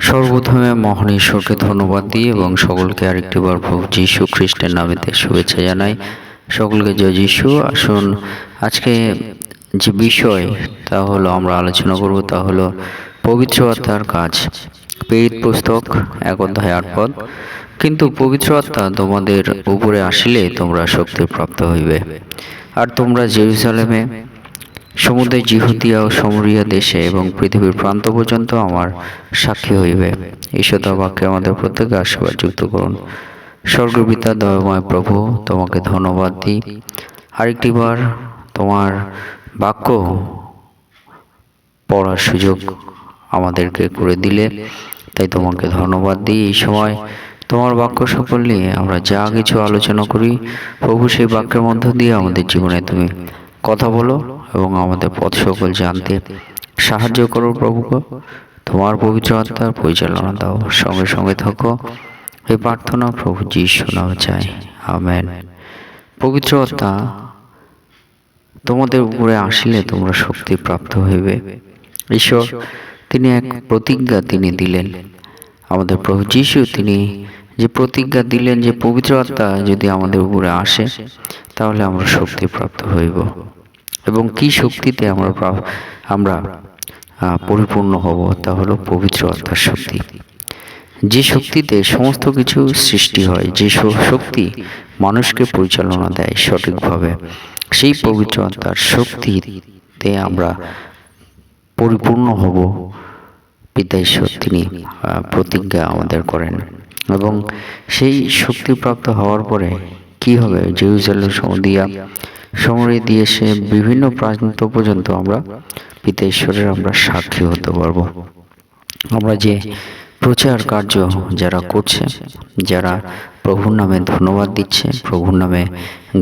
সর্বপ্রথমে মহান ঈশ্বরকে ধন্যবাদ দিই এবং সকলকে আরেকটিবার প্রভু যীশু খ্রিস্টের নামেতে শুভেচ্ছা জানাই। সকলকে জয় যীশু। আসুন, আজকে যে বিষয়, তা হলো আমরা আলোচনা করব, তা হলো পবিত্র আত্মার কাজ। পেরিত পুস্তক এক অধ্যায় আট পদ। কিন্তু পবিত্র আত্মা তোমাদের উপরে আসিলে তোমরা শক্তি প্রাপ্ত হইবে। আর তোমরা জেরুজালেমে সমুদ্রের জিহুদিয়া ও সমরিয়া দেশে এবং পৃথিবীর প্রান্ত পর্যন্ত আমার সাক্ষী হইবে। ঈশ্বর বাক্যে আমাদের প্রত্যেকে আশীর্বাদ যুক্ত করুন। স্বর্গবিতা দয়ময় প্রভু তোমাকে ধন্যবাদ দিই। আরেকটিবার তোমার বাক্য পড়ার সুযোগ আমাদেরকে করে দিলে। তাই তোমাকে ধন্যবাদ দিই। এই সময় তোমার বাক্য সকল নিয়ে আমরা যা কিছু আলোচনা করি প্রভু সেই বাক্যের মধ্য দিয়ে আমাদের জীবনে তুমি কথা বলো এবং আমাদের পথ সকল জানতে সাহায্য করো প্রভুকে। তোমার পবিত্র আত্মার পরিচালনা দাও। সঙ্গে সঙ্গে থাকো। এই প্রার্থনা প্রভু যিশু নামে চাই। আমেন। পবিত্র আত্মা তোমাদের উপরে আসিলে তোমরা শক্তি প্রাপ্ত হইবে। ঈশ্বর, তিনি এক প্রতিজ্ঞা তিনি দিলেন। আমাদের প্রভু যিশু, তিনি যে প্রতিজ্ঞা দিলেন যে পবিত্র আত্মা যদি আমাদের উপরে আসে তাহলে আমরা শক্তি প্রাপ্ত হইব। এবং কি শক্তিতে আমরা আমরা পরিপূর্ণ হব তা হলো পবিত্র আত্মার শক্তি। যে শক্তিতে সমস্ত কিছু সৃষ্টি হয়, যে শক্তি মানুষকে পরিচালনা দেয় সঠিকভাবে, সেই পবিত্র আত্মার শক্তিতে আমরা পরিপূর্ণ হব পিতা ঈশ্বর তিনি প্রতিজ্ঞা আমাদের করেন। এবং সেই শক্তিপ্রাপ্ত হওয়ার পরে কি হবে? জেরুজালেম সমুদিয়া সমরে দিয়ে সে বিভিন্ন প্রান্ত পর্যন্ত আমরা পিতা ঈশ্বরের আমরা সাক্ষী হতে পারব। আমরা যে প্রচার কার্য যারা করছে, যারা প্রভুর নামে ধন্যবাদ দিচ্ছে, প্রভুর নামে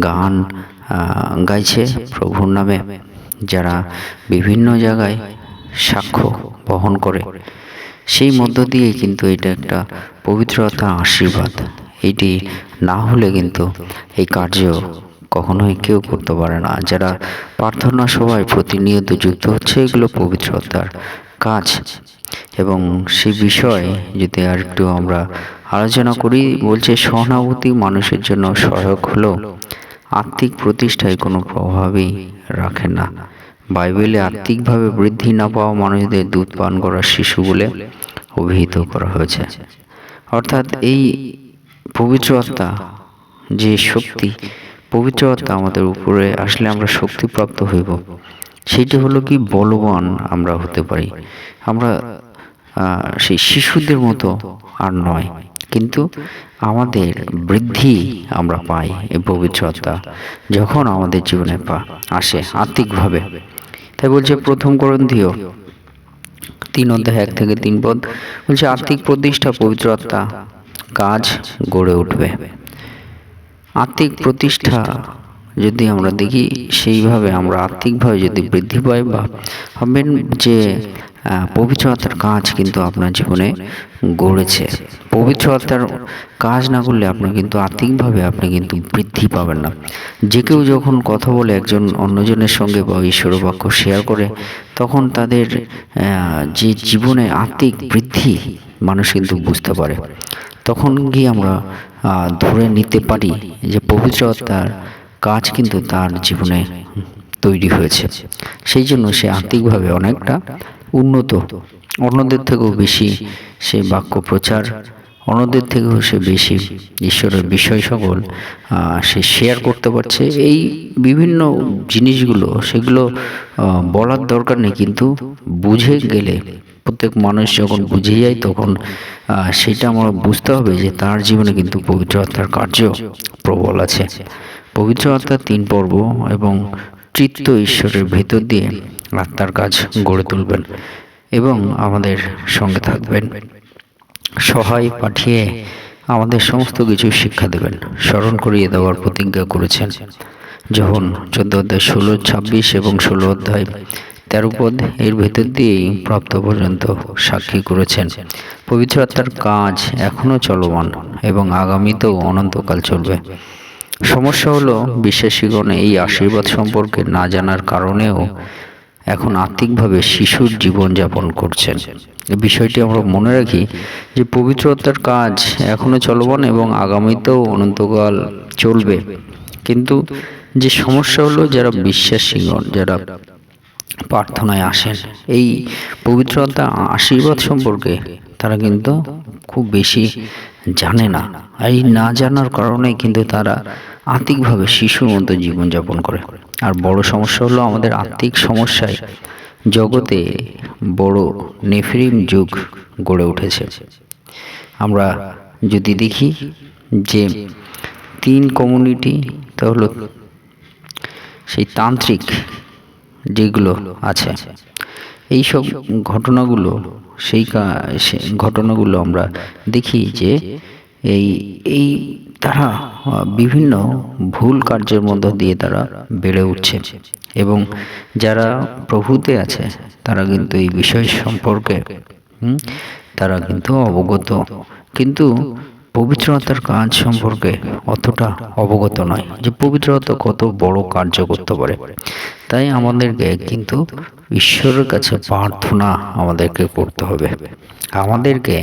গান গাইছে, প্রভুর নামে যারা বিভিন্ন জায়গায় সাক্ষ্য বহন করে, সেই মধ্য দিয়ে কিন্তু এটা একটা পবিত্রতা, আশীর্বাদ। এটি না হলে কিন্তু এই কার্য কখনোই কেউ করতে পারে না। যারা প্রার্থনা সভায় প্রতিনিয়ত যুক্ত হচ্ছে, এগুলো পবিত্রতার কাজ। এবং সেই বিষয়ে যদি আর একটু আমরা আলোচনা করি, বলছে, সহানুভূতি মানুষের জন্য সহায়ক হলেও আর্থিক প্রতিষ্ঠায় কোনো প্রভাবই রাখে না। বাইবেলে আর্থিকভাবে বৃদ্ধি না পাওয়া মানুষদের দুধ পান করা শিশু বলে অভিহিত করা হয়েছে। অর্থাৎ এই পবিত্র যে শক্তি পবিত্র আমাদের উপরে আসলে আমরা শক্তিপ্রাপ্ত হইব। সেটি হলো কি বলবান আমরা হতে পারি। আমরা সেই শিশুদের মতো আর নয়, কিন্তু আমাদের বৃদ্ধি আমরা পাই এই পবিত্র আত্মা যখন আমাদের জীবনে পা আসে আত্মিকভাবে। তাই বলছে প্রথম করন্থীয় তিন অধ্যায় এক থেকে তিন পদ, বলছে আর্থিক প্রতিষ্ঠা পবিত্র আত্মা কাজ গড়ে উঠবে। আর্থিক প্রতিষ্ঠা যদি আমরা দেখি সেইভাবে আমরা আর্থিকভাবে যদি বৃদ্ধি পাই বা হবেন যে আহ, পবিত্র আত্মার কাজ কিন্তু আপনার জীবনে গড়েছে। পবিত্র আত্মার কাজ না করলে আপনি কিন্তু আর্থিকভাবে আপনি কিন্তু বৃদ্ধি পাবেন না। যে কেউ যখন কথা বলে একজন অন্যজনের সঙ্গে বা ঈশ্বর বাক্য শেয়ার করে তখন তাদের যে জীবনে আর্থিক বৃদ্ধি মানুষ কিন্তু বুঝতে পারে। তখন গিয়ে আমরা ধরে নিতে পারি যে পবিত্র আত্মার কাজ কিন্তু তার জীবনে তৈরি হয়েছে। সেই জন্য সে আর্থিকভাবে অনেকটা উন্নত। অন্যদের থেকেও বেশি সে বাক্য প্রচার, অন্যদের থেকেও সে বেশি ঈশ্বরের বিষয় সকল সে শেয়ার করতে পারছে। এই বিভিন্ন জিনিসগুলো, সেগুলো বলার দরকার নেই, কিন্তু বুঝে গেলে প্রত্যেক মানুষ যখন বুঝে যায় তখন সেটা আমরা বুঝতে হবে যে তার জীবনে কিন্তু পবিত্র আত্মার কার্য প্রবল আছে। পবিত্র আত্মার তিন পর্ব এবং তৃত্ব ঈশ্বরের ভেতর দিয়ে আত্মার কাজ গড়ে তুলবেন এবং আমাদের সঙ্গে থাকবেন। সহায় পাঠিয়ে আমাদের সমস্ত কিছু শিক্ষা দেবেন স্মরণ করিয়ে দেওয়ার প্রতিজ্ঞা করেছেন। যখন চোদ্দ অধ্যায় ষোলো ছাব্বিশ এবং ষোলো অধ্যায় তেরো পদ এর ভেতর দিয়েই প্রাপ্ত পর্যন্ত সাক্ষী করেছেন। পবিত্র আত্মার কাজ এখনও চলমান এবং আগামীতেও অনন্তকাল চলবে। সমস্যা হলো, বিশ্বাসীগণ এই আশীর্বাদ সম্পর্কে না জানার কারণেও এখন আর্থিকভাবে শিশুর জীবন যাপন করছেন বিষয়টি আমরা মনে রাখি যে পবিত্রতার কাজ এখনও চলমান এবং আগামীতেও অনন্তকাল চলবে। কিন্তু যে সমস্যা হলো, যারা বিশ্বাসীগণ, যারা প্রার্থনায় আসেন। এই পবিত্রতা আশীর্বাদ সম্পর্কে তারা কিন্তু খুব বেশি জানে না। আর এই না জানার কারণে কিন্তু তারা আর্থিকভাবে শিশুর মতো জীবনযাপন করে। আর বড় সমস্যা হলো আমাদের আর্থিক সমস্যায় জগতে বড় নেফরিম যুগ গড়ে উঠেছে। আমরা যদি দেখি যে তিন কমিউনিটি, তা হলো সেই তান্ত্রিক যেগুলো আছে। এই সব ঘটনাগুলো, সেই ঘটনাগুলো আমরা দেখি যে এই এই তারা বিভিন্ন ভুল কার্যের মধ্য দিয়ে তারা বেড়ে উঠছে। এবং যারা প্রভুতে আছে, তারা কিন্তু এই বিষয় সম্পর্কে তারা কিন্তু অবগত। কিন্তু পবিত্রতার কাজ সম্পর্কে অতটা অবগত নয় যে পবিত্রতা কত বড় কার্য করতে পারে। তাই আমাদেরকে কিন্তু ঈশ্বরের কাছে প্রার্থনা আমাদেরকে করতে হবে। আমাদেরকে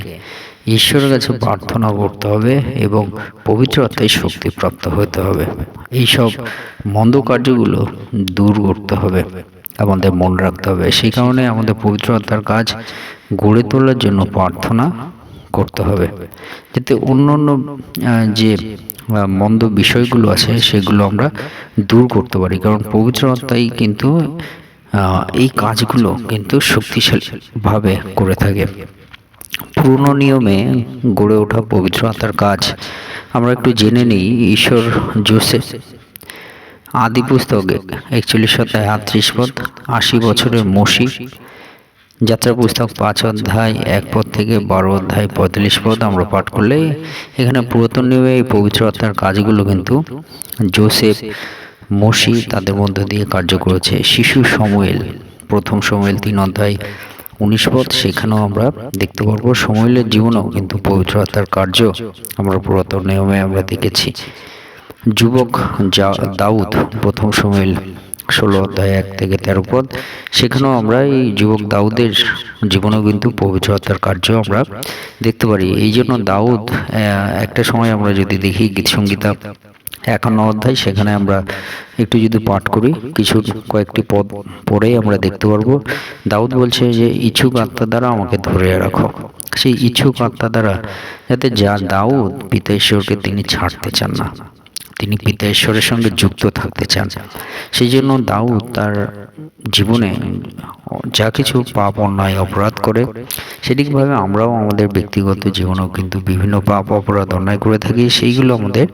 ঈশ্বরের কাছে প্রার্থনা করতে হবে এবং পবিত্রতায় শক্তিপ্রাপ্ত হতে হবে। এইসব মন্দ কার্যগুলো দূর করতে হবে, আমাদের মনে রাখতে হবে। সেই কারণে আমাদের পবিত্রতার কাজ গড়ে তোলার জন্য প্রার্থনা করতে হবে। যাতে অন্য অন্য যে মন্দ বিষয়গুলো আছে, সেগুলো আমরা দূর করতে পারি। কারণ পবিত্র আত্মাই কিন্তু এই কাজগুলো কিন্তু শক্তিশালীভাবে করে থাকে। পুরনো নিয়মে গড়ে ওঠা পবিত্র আত্মার কাজ আমরা একটু জেনে নিই। ঈশ্বর জোসেফ আদি পুস্তকে, একচল্লিশ শতায় আটত্রিশ পদ, আশি বছরের মসি যাত্রা পুস্তক পাঁচ অধ্যায়, এক পদ থেকে বারো অধ্যায়, পঁয়তাল্লিশ পদ আমরা পাঠ করলে এখানে পুরাতন নিয়মে এই পবিত্র আত্মার কাজগুলো কিন্তু জোসেফ মসি তাদের মধ্য দিয়ে কার্য করেছে। শিশু সময়েল, প্রথম সময়েল তিন অধ্যায়, উনিশ পদ, সেখানেও আমরা দেখতে পারব সময়েলের জীবনেও কিন্তু পবিত্র আত্মার কার্য আমরা পুরাতন নিয়মে আমরা দেখেছি। যুবক যা- দাউদ, প্রথম সময়েল ষোলো অধ্যায় এক থেকে তেরো পদ, সেখানেও আমরা এই যুবক দাউদের জীবনেও কিন্তু পবিত্র কার্য আমরা দেখতে পারি। এই জন্য দাউদ একটা সময় আমরা যদি দেখি গীত সঙ্গীতা একান্ন অধ্যায়, সেখানে আমরা একটু যদি পাঠ করি, কিছু কয়েকটি পদ পড়ে আমরা দেখতে পারব। দাউদ বলছে যে, ইচ্ছুক আত্মা দ্বারা আমাকে ধরে রাখো। সেই ইচ্ছুক আত্মা দ্বারা যাতে যা দাউদ পিতা ঈশ্বরকে তিনি ছাড়তে চান না তিনি পিতা ঈশ্বরের সঙ্গে যুক্ত থাকতে চান। সেই জন্য দাউদ তার জীবনে যা কিছু পাপ, অন্যায়, অপরাধ করে, সেদিকভাবে আমরাও আমাদের ব্যক্তিগত জীবনেও কিন্তু বিভিন্ন পাপ, অপরাধ, অন্যায় করে থাকি, সেইগুলো আমাদের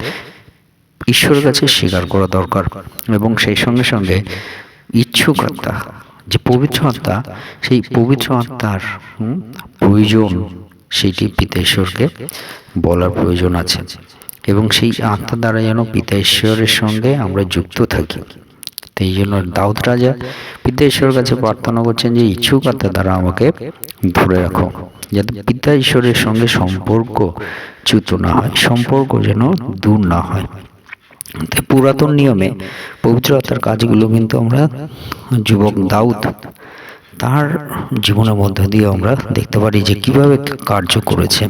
ঈশ্বরের কাছে স্বীকার করা দরকার। এবং সেই সঙ্গে সঙ্গে ইচ্ছুক আত্মা, যে পবিত্র আত্মা, সেই পবিত্র আত্মার প্রয়োজন সেইটি পিতা ঈশ্বরকে বলার প্রয়োজন আছে। এবং সেই আত্মা দ্বারা যেন পিতা ঈশ্বরের সঙ্গে আমরা যুক্ত থাকি। তো এই জন্য দাউদ রাজা পিতা ঈশ্বরের কাছে প্রার্থনা করছেন যে ইচ্ছুক আত্মা দ্বারা আমাকে ধরে রাখো, যাতে পিতা ঈশ্বরের সঙ্গে সম্পর্ক চ্যুত না হয়, সম্পর্ক যেন দূর না হয়। পুরাতন নিয়মে পবিত্র আত্মার কাজগুলো কিন্তু আমরা যুবক দাউদ, তার জীবনের মধ্য দিয়ে আমরা দেখতে পারি যে কীভাবে কার্য করেছে।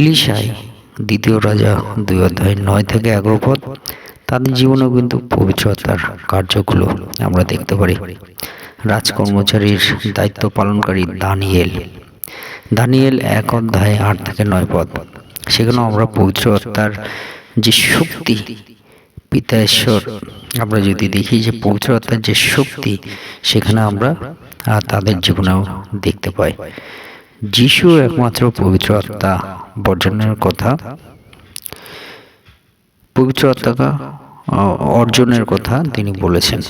ইলিশাই দ্বিতীয় রাজা দুই অধ্যায় নয় থেকে এগারো পদ। তাদের জীবনেও কিন্তু পবিত্র আত্মার কার্যগুলো আমরা দেখতে পারি। রাজকর্মচারীর দায়িত্ব পালনকারী দানিয়েল। দানিয়েল এক অধ্যায় আট থেকে নয় পদ। সেখানেও আমরা পবিত্র যে শক্তি পিতা ঈশ্বর আমরা যদি দেখি যে পবিত্র যে শক্তি, সেখানে আমরা তাদের জীবনেও দেখতে পাই। যিশু একমাত্র পবিত্র আত্মা বর্জনের কথা পবিত্র আত্মা অর্জনের কথা তিনি বলেছেন।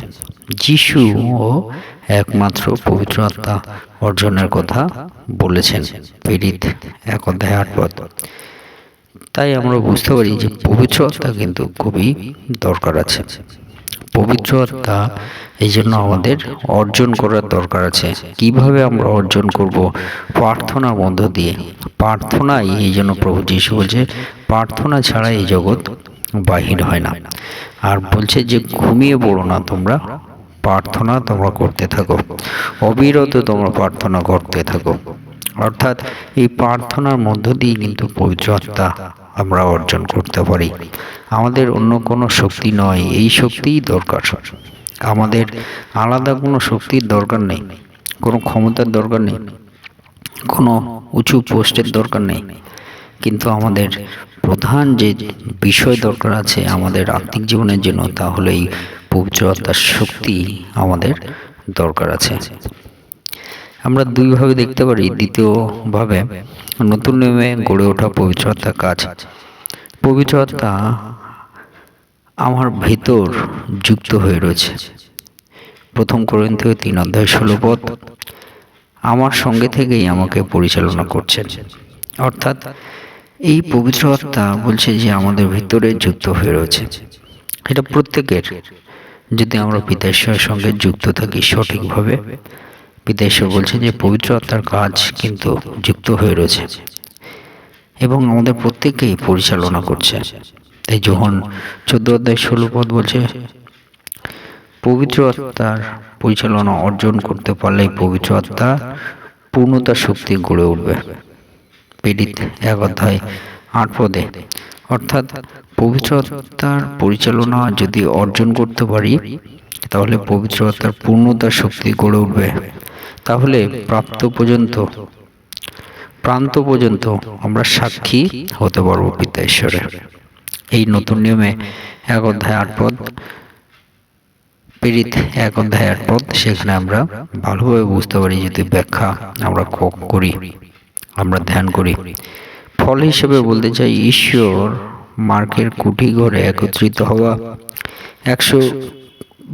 যিশু ও একমাত্র পবিত্র আত্মা অর্জনের কথা বলেছেন পীড়িত এক অধ্যায় আট পদ। তাই আমরা বুঝতে পারি যে পবিত্র আত্মা কিন্তু খুবই দরকার আছে। পবিত্র আত্মা এই জন্য আমাদের অর্জন করার দরকার আছে। কীভাবে আমরা অর্জন করব? প্রার্থনার মধ্য দিয়ে। প্রার্থনাই এই জন্য প্রভু যিশু বলছে, প্রার্থনা ছাড়া এই জগৎ বাহির হয় না। আর বলছে যে, ঘুমিয়ে পড়ো না তোমরা, প্রার্থনা তোমরা করতে থাকো। অবিরত তোমরা প্রার্থনা করতে থাকো। অর্থাৎ এই প্রার্থনার মধ্য দিয়ে কিন্তু পবিত্র আত্মা আমরা অর্জন করতে পারি। আমাদের অন্য কোনো শক্তি নয়, এই শক্তিই দরকার। আমাদের আলাদা কোনো শক্তির দরকার নেই, কোনো ক্ষমতার দরকার নেই, কোনো উঁচু পোস্টের দরকার নেই। কিন্তু আমাদের প্রধান যে বিষয় দরকার আছে আমাদের আত্মিক জীবনের জন্য, তা হলো এই পবিত্র আত্মার শক্তি আমাদের দরকার আছে। আমরা দুইভাবে দেখতে পারি। দ্বিতীয়ভাবে নতুন নিয়মে গড়ে ওঠা পবিত্র আত্মার কাজ। পবিত্র আত্মা আমার ভেতর যুক্ত হয়ে রয়েছে। প্রথম করিন্থীয় তিন অধ্যায় ষোলো পদ, আমার সঙ্গে থেকেই আমাকে পরিচালনা করছেন। অর্থাৎ এই পবিত্র আত্মা বলছে যে আমাদের ভিতরে যুক্ত হয়ে রয়েছে। এটা প্রত্যেকের। যদি আমরা পিতাশ্বরের সঙ্গে যুক্ত থাকি সঠিকভাবে পিতাশ্বর বলছেন যে পবিত্র আত্মার কাজ কিন্তু যুক্ত হয়ে রয়েছে এবং আমাদের প্রত্যেককেই পরিচালনা করছে। তাই যখন চোদ্দ অধ্যায় ষোলো পদ বলছে, পবিত্র আত্মার পরিচালনা অর্জন করতে পারলে পবিত্র আত্মা পূর্ণতা শক্তি গড়ে উঠবে। পীড়িত এক অধ্যায় আট পদে, অর্থাৎ পবিত্র আত্মার পরিচালনা যদি অর্জন করতে পারি, তাহলে পবিত্র আত্মার পূর্ণতার শক্তি গড়ে উঠবে। তাহলে প্রাপ্ত পর্যন্ত। প্রান্ত পর্যন্ত আমরা সাক্ষী হতে পারব পিতা ঈশ্বরের এই নতুন নিয়মে এক অধ্যায় আট পদ, পীড়িত এক অধ্যায় আট পদ, সেখানে আমরা ভালোভাবে বুঝতে পারি যদি ব্যাখ্যা আমরা করি, আমরা ধ্যান করি। ফল হিসেবে বলতে চাই, ঈশ্বর মার্কের কুটি ঘরে একত্রিত হওয়া একশো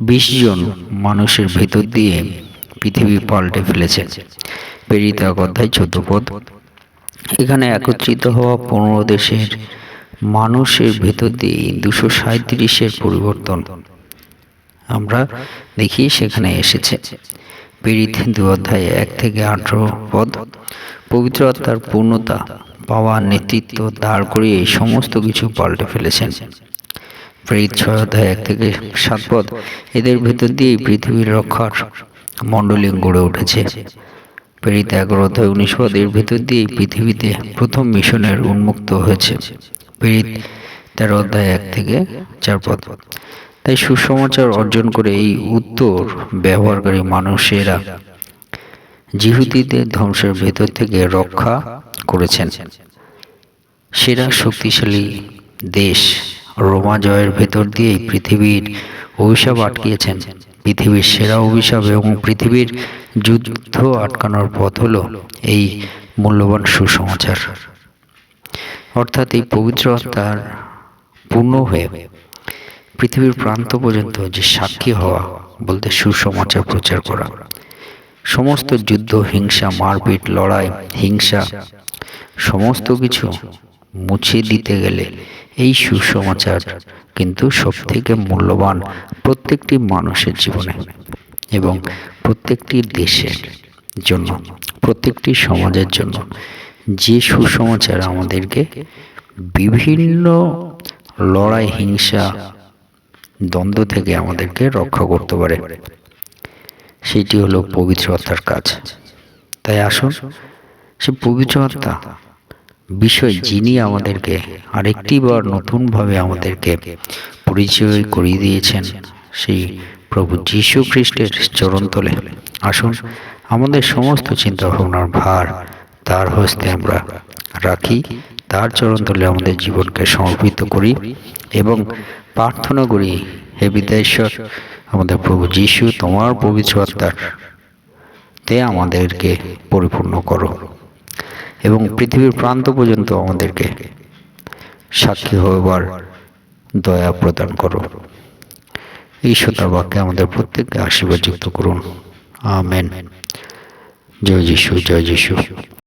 বিশ জন মানুষের ভেতর দিয়ে পৃথিবী পাল্টে ফেলেছে। প্রেরিত এক অধ্যায় চোদ্দ পদ। এখানে একত্রিত হওয়া পনেরো দেশের মানুষের ভেতর দিয়ে দুশো সাঁত্রিশের পরিবর্তন আমরা দেখি সেখানে এসেছে। পীড়িত দু অধ্যায় এক থেকে আঠারো পদ। পবিত্র আত্মার পূর্ণতা পাওয়া নেতৃত্ব দাঁড় করিয়ে সমস্ত কিছু পাল্টে ফেলেছেন। প্রেরিত ছয় অধ্যায় এক থেকে সাত পদ। এদের ভেতর দিয়েই পৃথিবীর রক্ষার মণ্ডলী গড়ে উঠেছে। প্রেরিত উনিশ পদ এর ভেতর দিয়েই পৃথিবীতে প্রথম মিশনের উন্মুক্ত হয়েছে। প্রেরিত তেরো অধ্যায় এক থেকে চার পদ। তাই সুসমাচার অর্জন করে এই উত্তর ব্যবহারকারী মানুষেরা জিহুদিদের ধ্বংসের ভেতর থেকে রক্ষা করেছেন। সেরা শক্তিশালী দেশ রোমা জয়ের ভেতর দিয়েই পৃথিবীর অভিশাপ আটকিয়েছেন। পৃথিবীর সেরা অভিশাপ এবং পৃথিবীর যুদ্ধ আটকানোর পথ হল এই মূল্যবান সুসমাচার। অর্থাৎ এই পবিত্র আত্মার পূর্ণ হয়ে পৃথিবীর প্রান্ত পর্যন্ত যে সাক্ষী হওয়া বলতে সুসমাচার প্রচার করা। সমস্ত যুদ্ধ, হিংসা, মারপিট, লড়াই, হিংসা, সমস্ত কিছু মুছে দিতে গেলে এই সুসমাচার কিন্তু সব থেকে মূল্যবান প্রত্যেকটি মানুষের জীবনে এবং প্রত্যেকটি দেশের জন্য, প্রত্যেকটি সমাজের জন্য যে সুসমাচার আমাদেরকে বিভিন্ন লড়াই, হিংসা, দ্বন্দ্ব থেকে আমাদেরকে রক্ষা করতে পারে, সেটি হলো পবিত্র আত্মার কাজ। তাই আসুন, সে পবিত্র বিষয় যিনি আমাদেরকে আরেকটি বার নতুনভাবে আমাদেরকে পরিচয় করিয়ে দিয়েছেন সেই প্রভু যীশু খ্রিস্টের চরণতলে। আসুন আমাদের সমস্ত চিন্তা ভাবনার ভার তার হস্তে আমরা রাখি তার চরণতলে আমাদের জীবনকে সমর্পিত করি এবং প্রার্থনা করি হে বিদ্যাশ্বর আমাদের প্রভু যিশু তোমার পবিত্র আত্মার তে আমাদেরকে পরিপূর্ণ করো। এবং পৃথিবীর প্রান্ত পর্যন্ত আমাদেরকে সাক্ষী হওয়ার দয়া প্রদান করো। এই শ্রোতার বাক্যে আমাদের প্রত্যেককে আশীর্বাদ যুক্ত করুন। আমেন। জয় যিশু জয় যিশু।